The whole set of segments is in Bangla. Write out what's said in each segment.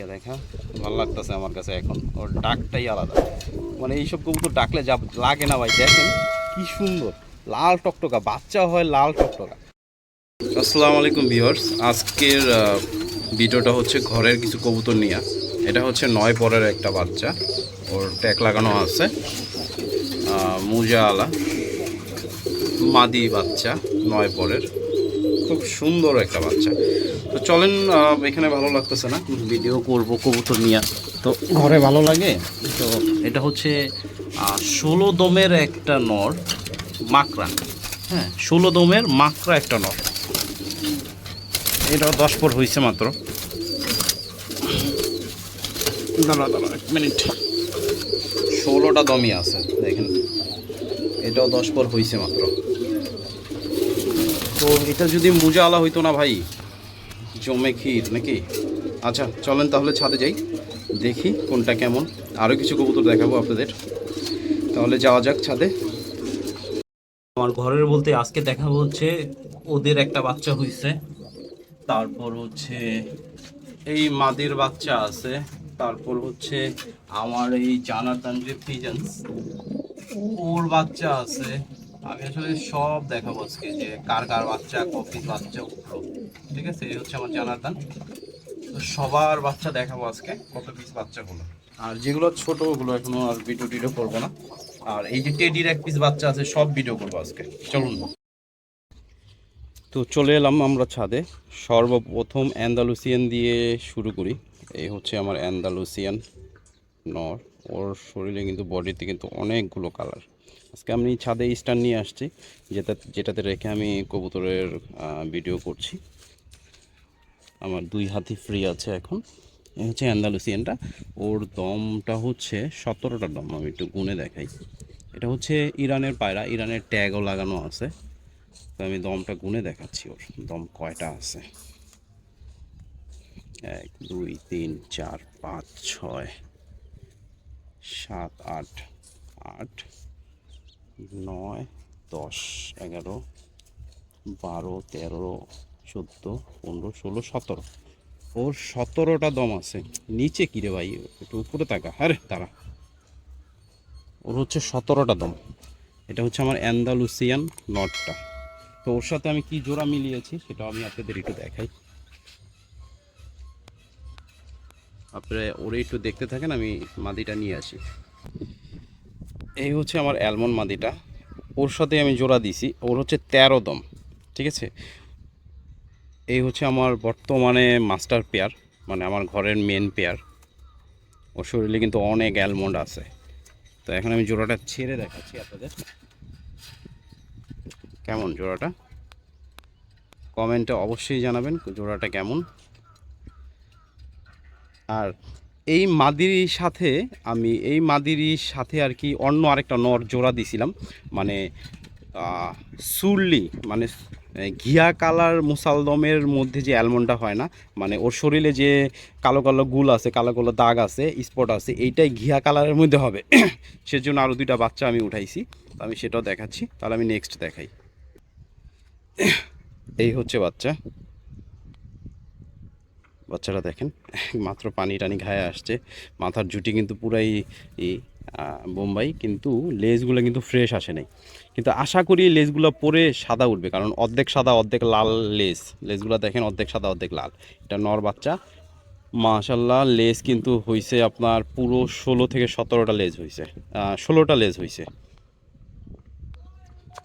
কে দেখা ভালো লাগতেছে আমার কাছে এখন। ওর ডাকটাই আলাদা। মানে এইসব কবুতর ডাকলে যা লাগে না ভাই, দেখেন কি সুন্দর। লাল টকটকা, বাচ্চা হয় লাল টকটকা। আসসালামু আলাইকুম ভিউয়ার্স। আজকের ভিডিওটা হচ্ছে ঘরের কিছু কবুতর নিয়ে। এটা হচ্ছে নয় পরের একটা বাচ্চা। ওর ট্যাগ লাগানো আছে। মুজা আলা। মাদি বাচ্চা, নয় পরের। খুব সুন্দর একটা বাচ্চা। তো চলেন এখানে ভালো লাগতেছে না? ভিডিও করব কবুতর নিয়ে। তো ঘরে ভালো লাগে? তো এটা হচ্ছে ষোলো দমের একটা নর মাকড়া হ্যাঁ ষোলো দমের মাকড়া একটা নর। এটাও দশ পর হয়েছে মাত্র। দাঁড়া দাঁড়া এক মিনিট। ষোলোটা দমই আছে দেখেন। এটাও দশ পর হয়েছে মাত্র। তো এটা যদি মুজাওয়ালা হইতো না ভাই, জমে ক্ষীর নাকি? আচ্ছা চলেন তাহলে ছাদে যাই, দেখি কোনটা কেমন। আরও কিছু কবুতর দেখাবো আপনাদের। তাহলে যাওয়া যাক ছাদে। আমার ঘরের বলতে আজকে দেখাবো হচ্ছে ওদের একটা বাচ্চা হইছে। তারপর হচ্ছে এই মাদির বাচ্চা আছে। তারপর হচ্ছে আমার এই জানাতান যে ওর বাচ্চা আছে। আমি আসলে সব দেখাবো আজকে যে কার কার বাচ্চা কপিস বাচ্চা উঠল ঠিক আছে? এই হচ্ছে আমার জানাতান তো সবার বাচ্চা দেখাবো আজকে, কত পিস বাচ্চাগুলো। আর যেগুলো ছোট, ওগুলো এখনও আর ভিডিও টিডিও করব না। আর এই যে টেডির এক পিস বাচ্চা আছে, সব ভিডিও করব আজকে। চলুন তো চলে এলাম আমরা ছাদে। সর্বপ্রথম অ্যান্দালুসিয়ান দিয়ে শুরু করি। এই হচ্ছে আমার অ্যান্দালুসিয়ান নর। ওর শরীরে কিন্তু বডিতে কিন্তু অনেকগুলো কালার আজকে আমি ছাদে স্ট্যান্ড নিয়ে আসছি, যেটা, যেটাতে রেখে আমি কবুতরের ভিডিও করছি। আমার দুই হাতি ফ্রি আছে এখন। এই হচ্ছে অ্যান্দালুসিয়ানটা। ওর দমটা হচ্ছে সতেরোটা দম, আমি একটু গুনে দেখাই। এটা হচ্ছে ইরানের পায়রা, ইরানের ট্যাগও লাগানো আছে। তো আমি দমটা গুনে দেখাচ্ছি ওর। দম কয়টা আছে? এক, দুই, তিন, চার, পাঁচ, ছয়, সাত, আট আট। নয়, দশ, এগারো, বারো, তেরো, চোদ্দ, পনেরো, ষোলো, সতেরো। ওর সতেরোটা দম আছে। নিচে কী রে ভাই? একটু উপরে তাকা। আরে তারা ওর হচ্ছে সতেরোটা দম। এটা হচ্ছে আমার অ্যান্দালুসিয়ান নটটা। তো ওর সাথে আমি কি জোড়া মিলিয়েছি সেটা আমি আপনাদের একটু দেখাই। আপনারা ওরে একটু দেখতে থাকেন, আমি মাদিটা নিয়ে আসি। এই হচ্ছে আমার অ্যালমন্ড মাদিটা। ওর সাথে আমি জোড়া দিছি। ওর হচ্ছে তেরো দম, ঠিক আছে? এই হচ্ছে আমার বর্তমানে মাস্টার পেয়ার মানে আমার ঘরের মেন পেয়ার। ওর শরীরে কিন্তু অনেক অ্যালমন্ড আছে। তো এখন আমি জোড়াটা ছেড়ে দেখাচ্ছি আপনাদের। কেমন জোড়াটা? কমেন্টে অবশ্যই জানাবেন জোড়াটা কেমন। আর এই মাদিরির সাথে আমি, এই মাদিরির সাথে আর কি অন্য আরেকটা নর জোড়া দিছিলাম। মানে সুরলি মানে ঘিয়া কালার মুসালদমের মধ্যে যে অ্যালমন্ডটা হয় না মানে ওর শরীরে যে কালো কালো গুল আছে, কালো কালো দাগ আছে স্পট আছে, এইটাই ঘিয়া কালারের মধ্যে হবে। সেজন্য আরও দুইটা বাচ্চা আমি উঠাইছি। তো আমি সেটাও দেখাচ্ছি। তাহলে আমি নেক্সট দেখাই। এই হচ্ছে বাচ্চা। বাচ্চাটা দেখেন মাত্র পানি টানি ঘায়ে আসছে। মাথার জুটি কিন্তু পুরাই বোম্বাই, কিন্তু লেজগুলো কিন্তু ফ্রেশ আসে নাই। কিন্তু আশা করি লেজগুলো পরে সাদা উঠবে, কারণ অর্ধেক সাদা, অর্ধেক লাল লেজ লেজগুলো দেখেন অর্ধেক সাদা, অর্ধেক লাল। এটা নর বাচ্চা। মাশাল্লাহ লেজ কিন্তু হইছে আপনার পুরো ষোলো থেকে সতেরোটা লেজ হয়েছে ষোলোটা লেজ হয়েছে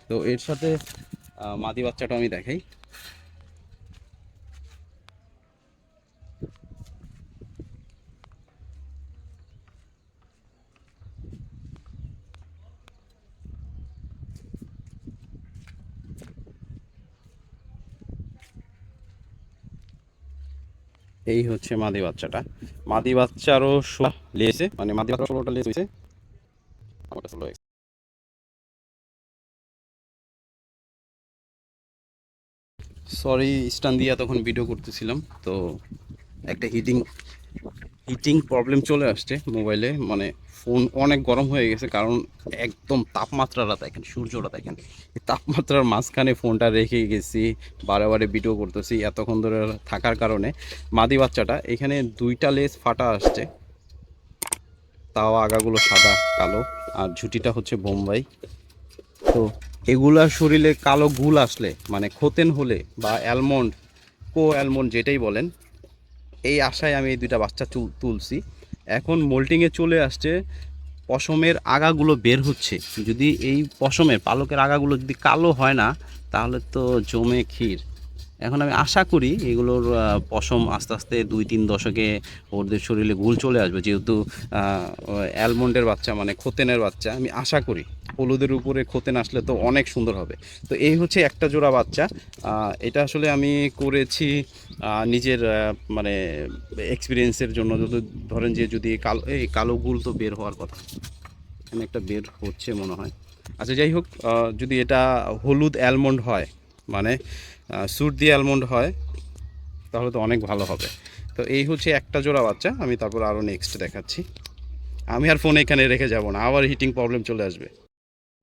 তো এর সাথে মাদি বাচ্চাটা আমি দেখাই। এই হচ্ছে মাদি বাচ্চাটা। মাদি বাচ্চারও ষোলো লেসে মানে মাদি বাচ্চা ষোলোটা ষোলো সরি স্টান দিয়ে তখন ভিডিও করতেছিলাম, তো একটা হিটিং হিটিং প্রবলেম চলে আসছে মোবাইলে মানে ফোন অনেক গরম হয়ে গেছে, কারণ একদম তাপমাত্রাটা দেখেন সূর্যটা দেখেন, এই তাপমাত্রার মাঝখানে ফোনটা রেখে গেছি, বারে বারে ভিডিও করতেছি, এতক্ষণ ধরে থাকার কারণে। মাদি বাচ্চাটা এখানে দুইটা লেজ ফাটা আসছে, তাও আগাগুলো সাদা, কালো, আর ঝুটিটা হচ্ছে বোম্বাই। তো এগুলার শরীরে কালো গুল আসলে মানে খোতেন হলে বা অ্যালমন্ড কো অ্যালমন্ড যেটাই বলেন এই আশায় আমি এই দুইটা বাচ্চা তুলছি। এখন মোল্টিংয়ে চলে আসছে, পশমের আগাগুলো বের হচ্ছে। যদি এই পশমের পালকের আগাগুলো যদি কালো হয় না, তাহলে তো জমে ক্ষীর। এখন আমি আশা করি এগুলোর পশম আস্তে আস্তে দুই তিন দশকে ওদের শরীরে গুল চলে আসবে। যেহেতু অ্যালমন্ডের বাচ্চা মানে খোতেনের বাচ্চা, আমি আশা করি হলুদের উপরে খোতেন আসলে তো অনেক সুন্দর হবে। তো এই হচ্ছে একটা জোড়া বাচ্চা। এটা আসলে আমি করেছি নিজের মানে এক্সপিরিয়েন্সের জন্য। যদি ধরেন যে যদি কালো, এই কালো গুল তো বের হওয়ার কথা। এখানে একটা বের হচ্ছে মনে হয়। আচ্ছা যাই হোক যদি এটা হলুদ অ্যালমন্ড হয় মানে সুট দিয়ে অ্যালমন্ড হয়, তাহলে তো অনেক ভালো হবে। তো এই হচ্ছে একটা জোড়া বাচ্চা, আমি তারপর আরও নেক্সট দেখাচ্ছি। আমি আর ফোন এখানে রেখে যাব না, আবার হিটিং প্রবলেম চলে আসবে।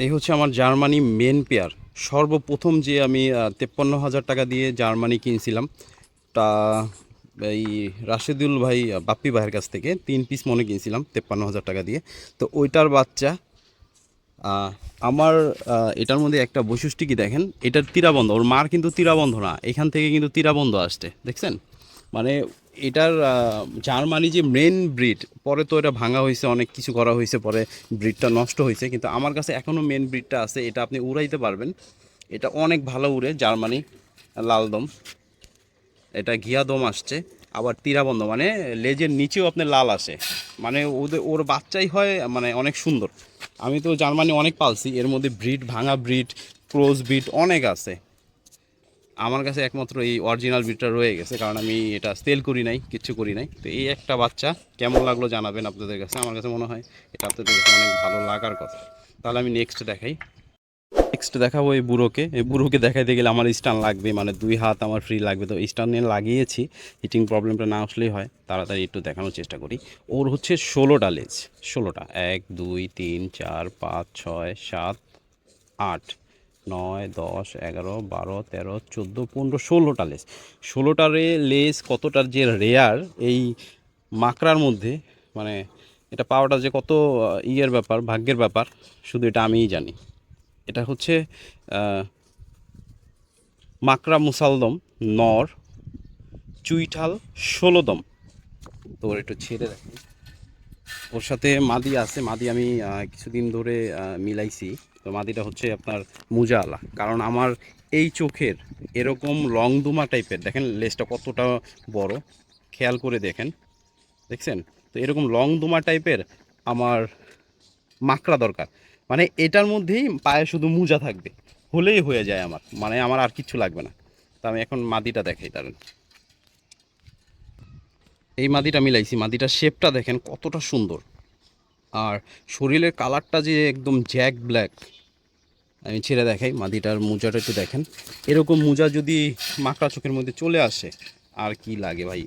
এই হচ্ছে আমার জার্মানি মেন পেয়ার সর্বপ্রথম যে আমি তেপ্পান্ন হাজার টাকা দিয়ে জার্মানি কিনছিলাম, তা এই রাশেদুল ভাই, বাপ্পি ভাইয়ের কাছ থেকে তিন পিস মনে কিনছিলাম, তেপ্পান্ন হাজার টাকা দিয়ে। তো ওইটার বাচ্চা আমার এটার মধ্যে একটা বৈশিষ্ট্য কি দেখেন? এটার তীরাবন্ধ, ওর মার কিন্তু তীরাবন্ধ না। এখান থেকে কিন্তু তীরাবন্ধ আসছে, দেখছেন? মানে এটার জার্মানি যে মেন ব্রিড, পরে তো এটা ভাঙা হয়েছে, অনেক কিছু করা হয়েছে, পরে ব্রিডটা নষ্ট হয়েছে, কিন্তু আমার কাছে এখনও মেন ব্রিডটা আছে, এটা আপনি উড়াইতে পারবেন। এটা অনেক ভালো উড়ে, জার্মানি, লালদম। এটা ঘিয়া দম আসছে, আবার তীরাবন্ধ মানে লেজের নিচেও আপনার লাল আসে। মানে ওদের, ওর বাচ্চাই হয় মানে অনেক সুন্দর। আমি তো জার্মানি অনেক পালছি, এর মধ্যে ব্রিড, ভাঙা ব্রিড ক্রোজ ব্রিড অনেক আছে। আমার কাছে একমাত্র এই অরিজিনাল ব্রিডটা রয়ে গেছে, কারণ আমি এটা সেল করি নাই, কিচ্ছু করি নাই। তো এই একটা বাচ্চা, কেমন লাগল জানাবেন আপনাদের কাছে? আমার কাছে মনে হয় এটা আপনাদের কাছে অনেক ভালো লাগার কথা। তাহলে আমি নেক্সট দেখাই। নেক্সট দেখাবো এই বুড়োকে। এই বুড়োকে দেখাইতে গেলে আমার স্টান লাগবে মানে দুই হাত আমার ফ্রি লাগবে। তো স্টান নিয়ে লাগিয়েছি হিটিং প্রবলেমটা না আসলেই হয়, তাড়াতাড়ি একটু দেখানোর চেষ্টা করি। ওর হচ্ছে ষোলোটা লেজ, ষোলোটা। এক, দুই, তিন, চার, পাঁচ, ছয়, সাত, আট, নয়, দশ, এগারো, বারো, তেরো, চোদ্দ, পনেরো, ষোলোটা লেজ। ষোলোটারে লেজ কতটার যে রেয়ার এই মাকড়ার মধ্যে মানে এটা পাওয়াটা যে কত ইয়ের ব্যাপার, ভাগ্যের ব্যাপার, শুধু এটা আমিই জানি। এটা হচ্ছে মাকড়া মুসালদম নর, চুইঠাল ষোলোদম তো ওর একটু ছেড়ে দেখেন ওর সাথে মাদি আছে, মাদি আমি কিছুদিন ধরে মিলাইছি। তো মাদিটা হচ্ছে আপনার মুজালা। কারণ আমার এই চোখের এরকম লং দুমা টাইপের, দেখেন লেজটা কতটা বড়। খেয়াল করে দেখেন। দেখছেন? তো এরকম লং দুমা টাইপের আমার মাকড়া দরকার। মানে এটার মধ্যেই পায়ে শুধু মোজা থাকবে, হলেই হয়ে যায় আমার মানে আমার আর কিচ্ছু লাগবে না। তো আমি এখন মাদিটা দেখাই তার এই মাদিটা মিলাইছি মাদিটার শেপটা দেখেন কতটা সুন্দর। আর শরীরের কালারটা যে একদম জ্যাক ব্ল্যাক আমি ছেড়ে দেখাই, মাদিটার মোজাটা একটু দেখেন। এরকম মোজা যদি মাকড়া চোখের মধ্যে চলে আসে, আর কি লাগে ভাই?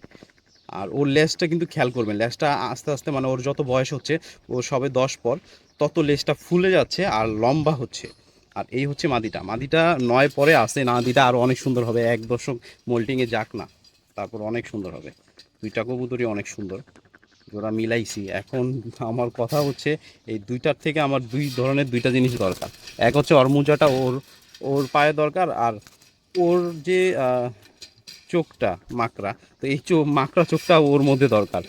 আর ওর লেজটা কিন্তু খেয়াল করবেন, লেজটা আস্তে আস্তে মানে ওর যত বয়স হচ্ছে, ও সবে দশ পর, তত লেজটা ফুলে যাচ্ছে আর লম্বা হচ্ছে। আর এই হচ্ছে মাদিটা। মাদিটা নয় পরে আসে মাদিটা আরও অনেক সুন্দর হবে। এক দশক মোল্টিংয়ে যাক না, তারপর অনেক সুন্দর হবে। দুইটা কবুতরই অনেক সুন্দর, জোড়া মিলাইছি। এখন আমার কথা হচ্ছে, এই দুইটার থেকে আমার দুই ধরনের দুইটা জিনিস দরকার। এক হচ্ছে অরমুজাটা ওর ওর পায়ে দরকার, আর ওর যে চোখটা, মাকড়া। তো এই চোখ মাকড়া চোখটা ওর মধ্যে দরকার।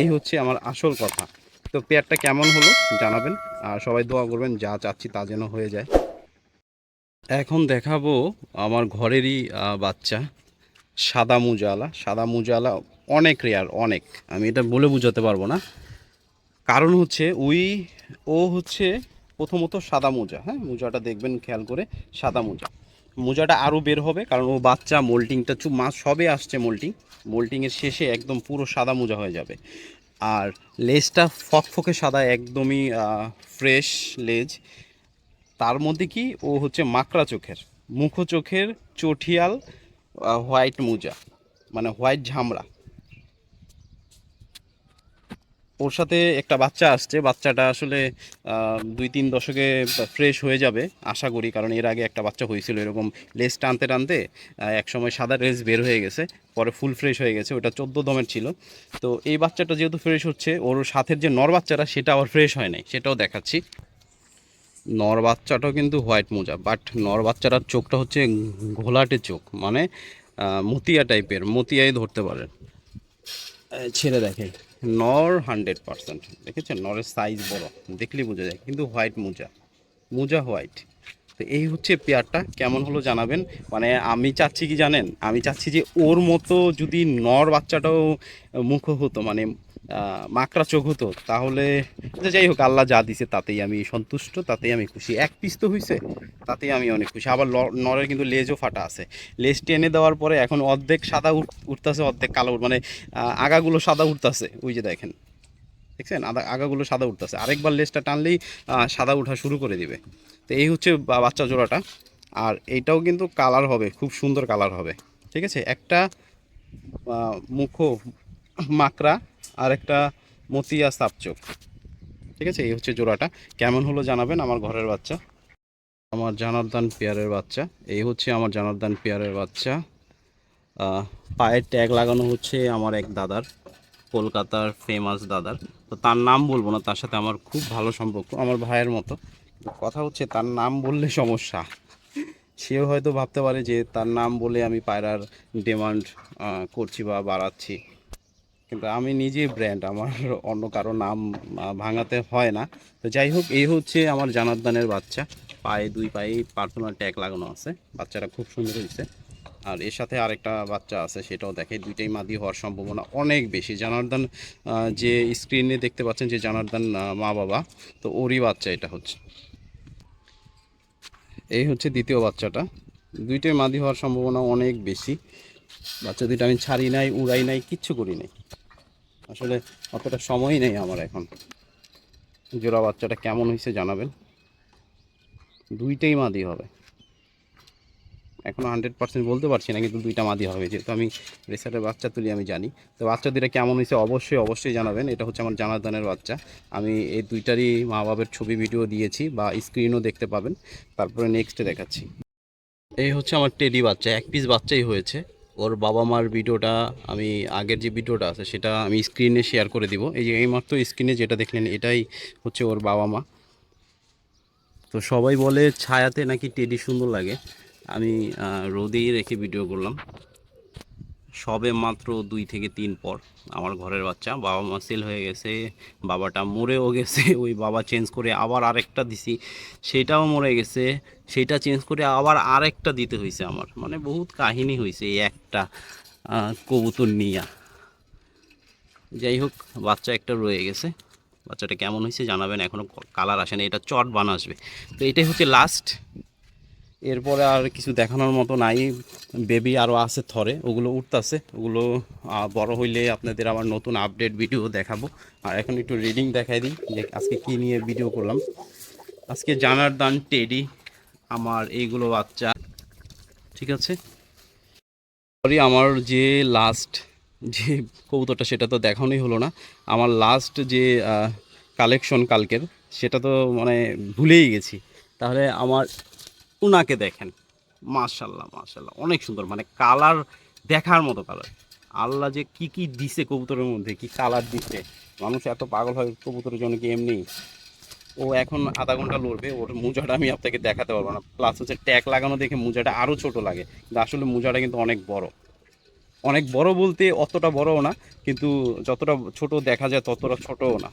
এই হচ্ছে আমার আসল কথা। তো পেয়ারটা কেমন হলো জানাবেন। আর সবাই দোয়া করবেন, যা চাচ্ছি তা যেন হয়ে যায়। এখন দেখাবো আমার ঘরেরই বাচ্চা, সাদা মুজালা। সাদা মুজালা অনেক রেয়ার অনেক। আমি এটা বলে বোঝাতে পারব না। কারণ হচ্ছে উই ও হচ্ছে প্রথমত সাদা মোজা। হ্যাঁ মোজাটা দেখবেন, খেয়াল করে সাদা মোজা। মোজাটা আরও বের হবে, কারণ ও বাচ্চা মোল্টিংটা চু মাছ সবে আসছে মোল্টিং মোল্টিংয়ের শেষে একদম পুরো সাদা মোজা হয়ে যাবে। আর লেজটা ফকফকে সাদা, একদমই ফ্রেশ লেজ। তার মধ্যে কি? ও হচ্ছে মাকড়া চোখের। মুখো চোখের চটিয়াল হোয়াইট মোজা মানে হোয়াইট ঝামড়া। ওর সাথে একটা বাচ্চা আসছে বাচ্চাটা আসলে দুই তিন দশকে ফ্রেশ হয়ে যাবে আশা করি কারণ এর আগে একটা বাচ্চা হয়েছিল এরকম লেস টানতে টানতে আহ, এক সময় সাদা রেস বের হয়ে গেছে পরে ফুল ফ্রেশ হয়ে গেছে ওটা চোদ্দ দমের ছিল। তো এই বাচ্চাটা যেহেতু ফ্রেশ হচ্ছে ওর সাথের যে নর বাচ্চাটা সেটা আবার ফ্রেশ হয় নাই সেটাও দেখাচ্ছি। নর বাচ্চাটাও কিন্তু হোয়াইট মোজা বাট নর বাচ্চাটার চোখটা হচ্ছে ঘোলাটে চোখ মানে মতিয়া টাইপের মতিয়াই ধরতে পারেন। ছেড়ে দেখে। নর হান্ড্রেড পার্সেন্ট দেখেছেন? নরের সাইজ বড়, দেখলেই বোঝা যায়। কিন্তু হোয়াইট মোজা মোজা হোয়াইট তো এই হচ্ছে পেয়ারটা, কেমন হলো জানাবেন? মানে আমি চাচ্ছি কি জানেন? আমি চাচ্ছি যে ওর মতো যদি নর বাচ্চাটাও মুখ হতো মানে মাকড়া চোখ হতো, তাহলে যাই হোক, আল্লাহ যা দিছে তাতেই আমি সন্তুষ্ট, তাতেই আমি খুশি। এক পিস তো হয়েছে তাতেই আমি অনেক খুশি। আবার নরের কিন্তু লেজও ফাটা আছে। লেজ টেনে দেওয়ার পরে এখন অর্ধেক সাদা উঠ- উঠতাছে, অর্ধেক কালো মানে আগাগুলো সাদা উঠতাছে। ওই যে দেখেন, দেখছেন? আদা আগাগুলো সাদা উঠতেছে। আরেকবার লেজটা টানলেই সাদা উঠা শুরু করে দিবে। তো এই হচ্ছে বাচ্চা জোড়াটা। আর এইটাও কিন্তু কালার হবে, খুব সুন্দর কালার হবে। ঠিক আছে? একটা মুখো মাকড়া আর একটা মতিয়া সাপচোক ঠিক আছে? এই হচ্ছে জোড়াটা। কেমন হলো জানাবেন আমার ঘরের বাচ্চা? আমার জানারদান পেয়ারের বাচ্চা। এই হচ্ছে আমার জানারদান পেয়ারের বাচ্চা। পায়ের ট্যাগ লাগানো হচ্ছে আমার এক দাদার, কলকাতার ফেমাস দাদার। তো তার নাম বলব না, তার সাথে আমার খুব ভালো সম্পর্ক, আমার ভাইয়ের মতো। কথা হচ্ছে, তার নাম বললে সমস্যা। সেও হয়তো ভাবতে পারে যে তার নাম বলে আমি পায়রার ডিমান্ড করছি বা বাড়াচ্ছি। কিন্তু আমি নিজে ব্র্যান্ড আমার অন্য কারও নাম ভাঙাতে হয় না। তো যাই হোক, এই হচ্ছে আমার জানারদানের বাচ্চা। পায়ে দুই পায়ে পার্সোনাল ট্যাগ লাগানো আছে। বাচ্চাটা খুব সুন্দর হয়েছে। আর এর সাথে আরেকটা বাচ্চা আছে, সেটাও দেখে। দুইটাই মাদি হওয়ার সম্ভাবনা অনেক বেশি। জানার্দান যে স্ক্রিনে দেখতে পাচ্ছেন যে জানার্দান মা বাবা, তো ওরই বাচ্চা এটা হচ্ছে। এই হচ্ছে দ্বিতীয় বাচ্চাটা। দুইটাই মাদি হওয়ার সম্ভাবনা অনেক বেশি। বাচ্চা আমি ছাড়ি নাই, উড়াই নাই, কিচ্ছু করি নাই। আসলে অতটা সময় নেই আমার এখন। জোড়া বাচ্চাটা কেমন হয়েছে জানাবেন। দুইটাই মাদি হবে। এখনও হান্ড্রেড পার্সেন্ট বলতে পারছি না, কিন্তু দুইটা মাদি হবে। যেহেতু আমি রেসারের বাচ্চা তুলি, আমি জানি। তো বাচ্চা কেমন হয়েছে অবশ্যই অবশ্যই জানাবেন। এটা হচ্ছে আমার জানাদানের বাচ্চা। আমি এই দুইটারই মা বাবার ছবি, ভিডিও দিয়েছি বা স্ক্রিনও দেখতে পাবেন। তারপরে নেক্সটে দেখাচ্ছি। এই হচ্ছে আমার টেডি বাচ্চা। এক পিস বাচ্চাই হয়েছে। ওর বাবা মার ভিডিওটা আমি, আগের যে ভিডিওটা আছে সেটা আমি স্ক্রিনে শেয়ার করে দিব। এই যে এইমাত্র স্ক্রিনে যেটা দেখলেন, এটাই হচ্ছে ওর বাবা মা তো সবাই বলে ছায়াতে নাকি টেডি সুন্দর লাগে। আমি রোদেই রেখে ভিডিও করলাম। সবে মাত্র দুই থেকে তিন পর আমার ঘরের বাচ্চা। বাবা মা সেল হয়ে গেছে, বাবাটা মরেও গেছে, ওই বাবা চেঞ্জ করে আবার আরেকটা দিছি, সেটাও মরে গেছে, সেটা চেঞ্জ করে আবার আরেকটা দিতে হয়েছে আমার। মানে বহুত কাহিনী হয়েছে এই একটা কবুতর নিয়া। যাই হোক বাচ্চা একটা রয়ে গেছে। বাচ্চাটা কেমন হয়েছে জানাবেন এখনও কালার আসেনি, এটা চট বান আসবে। তো এটাই হচ্ছে লাস্ট এরপরে আর কিছু দেখানোর মতো নাই। বেবি আরও আছে থরে, ওগুলো উঠতেছে। ওগুলো বড় হইলে আপনাদের আবার নতুন আপডেট ভিডিও দেখাবো। আর এখন একটু রিডিং দেখাই দিই, যে আজকে কী নিয়ে ভিডিও করলাম। আজকে জানার দান টেডি, আমার এইগুলো বাচ্চা, ঠিক আছে? সরি আমার যে লাস্ট যে কবুতরটা, সেটা তো দেখানোই হলো না। আমার লাস্ট যে কালেকশন কালকের, সেটা তো মানে ভুলেই গেছি। তাহলে আমার উনাকে দেখেন। মাশাল্লাহ মাশাল্লাহ অনেক সুন্দর মানে কালার দেখার মতো কালার। আল্লাহ যে কি কি দিছে কবুতরের মধ্যে, কি কালার দিছে। মানুষ এত পাগল হয় কবুতরের জন্য কি এমনি? ও এখন আধা ঘণ্টা লড়বে, ওর মোজাটা আমি আপনাকে দেখাতে পারব না। প্লাস হচ্ছে ট্যাগ লাগানো দেখে মোজাটা আরও ছোট লাগে। কিন্তু আসলে মোজাটা কিন্তু অনেক বড়। অনেক বড় বলতে অতটা বড়ও না, কিন্তু যতটা ছোট দেখা যায় ততটা ছোটও না।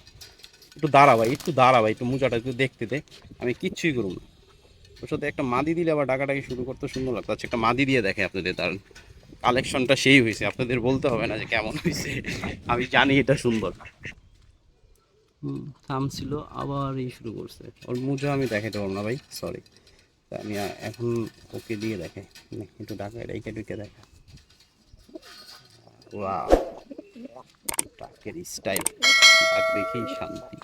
একটু দাঁড়া ভাই, একটু দাঁড়া ভাই, একটু মোজাটা একটু দেখতে দে। আমি কিচ্ছুই করব না। ওর সাথে একটা মাদি দিলে আবার ডাকাটাকি শুরু করতে সুন্দর লাগতো। আচ্ছা একটা মাদি দিয়ে দেখে আপনাদের তার কালেকশনটা সেই হয়েছে আপনাদের বলতে হবে না যে কেমন হয়েছে। আমি জানি এটা সুন্দর। হুম থামছিল আবার এই শুরু করছে। ওর মোজা আমি দেখাতে পারব না ভাই সরি তা আমি এখন ওকে দিয়ে দেখে একটু ডাকা রেখে ঢুকে দেখা। ওয়াও ডাকের স্টাইল। ডাক দেখেই শান্তি।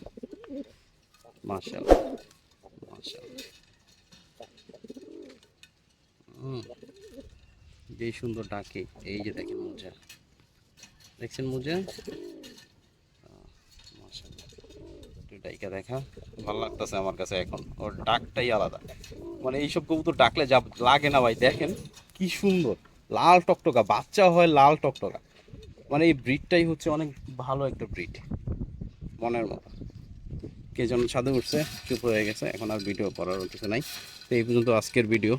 মাশাআল্লাহ মাশাআল্লাহ। যেই সুন্দর ডাকে, এই যে দেখেন মোজা। দেখছেন মোজা? ডাইকা দেখা। ভালো লাগতেছে আমার কাছে এখন। ওর ডাকটাই আলাদা। মানে এইসব কবুতর ডাকলে যা লাগে না ভাই, দেখেন কি সুন্দর। লাল টকটকা, বাচ্চা হয় লাল টকটকা। মানে এই ব্রিডটাই হচ্ছে অনেক ভালো একটা ব্রিড। মনের মতো। কে যেন ছাদে উঠছে, চুপ হয়ে গেছে। এখন আর ভিডিও করার কিছু নাই। তো এই পর্যন্ত আজকের ভিডিও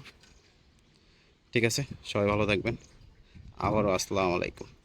ঠিক আছে? সবাই ভালো থাকবেন। আবারও আসসালামু আলাইকুম।